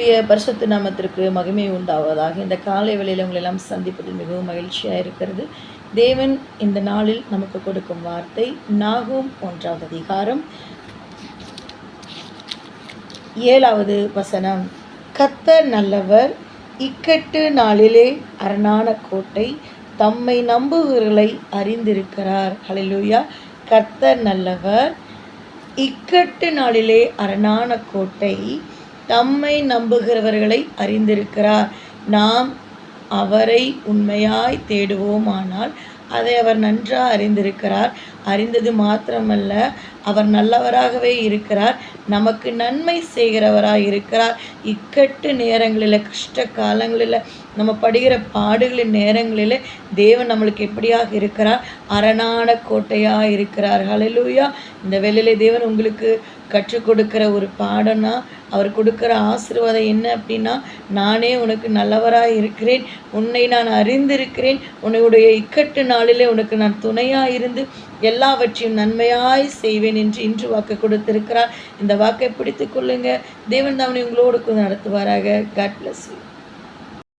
கர்த்தருடைய பரிசுத்த நாமத்திற்கு மகிமை உண்டாவதாக. இந்த காலை வேளையில் உங்களை எல்லாம் சந்திப்பதில் மிகவும் மகிழ்ச்சியாக இருக்கிறது. தேவன் இந்த நாளில் நமக்கு கொடுக்கும் வார்த்தை நாகும் ஒன்றாவது அதிகாரம். ஏழாவது வசனம். கத்த நல்லவர் இக்கட்டு நாளிலே அரணான கோட்டை தம்மை நம்புகளை அறிந்திருக்கிறார். ஹalleluya. கத்த நல்லவர் இக்கட்டு நாளிலே அரணான கோட்டை தம்மை நம்புகிறவர்களை அறிந்திருக்கிறார். நாம் அவரை உண்மையாய் தேடுவோமானால் அதை அவர் நன்றாக அறிந்திருக்கிறார். அறிந்தது மாத்திரமல்ல அவர் நல்லவராகவே இருக்கிறார். நமக்கு நன்மை செய்கிறவராக இருக்கிறார். இக்கட்டு நேரங்களில் கஷ்ட காலங்களில் நம்ம படுகிற பாடுகளின் நேரங்களில் தேவன் நம்மளுக்கு எப்படியாக இருக்கிறார்? அரணான கோட்டையாக இருக்கிறார். ஹலலூயா இந்த வேலையிலே தேவன் உங்களுக்கு கற்றுக் கொடுக்குற ஒரு பாடம்னா அவர் கொடுக்குற ஆசீர்வாதம் என்ன அப்படின்னா நானே உனக்கு நல்லவராக இருக்கிறேன். உன்னை நான் அறிந்திருக்கிறேன். உன்னுடைய இக்கட்டு நாளிலே உனக்கு நான் துணையாக இருந்து எல்லாவற்றையும் நன்மையாய் செய்வேன். என்று இன்று வாக்கு கொடுத்திருக்கிறார். இந்த வாக்கை பிடித்துக் கொள்ளுங்க. தேவன் தாமனை உங்களோடு நடத்துவாராக. God bless you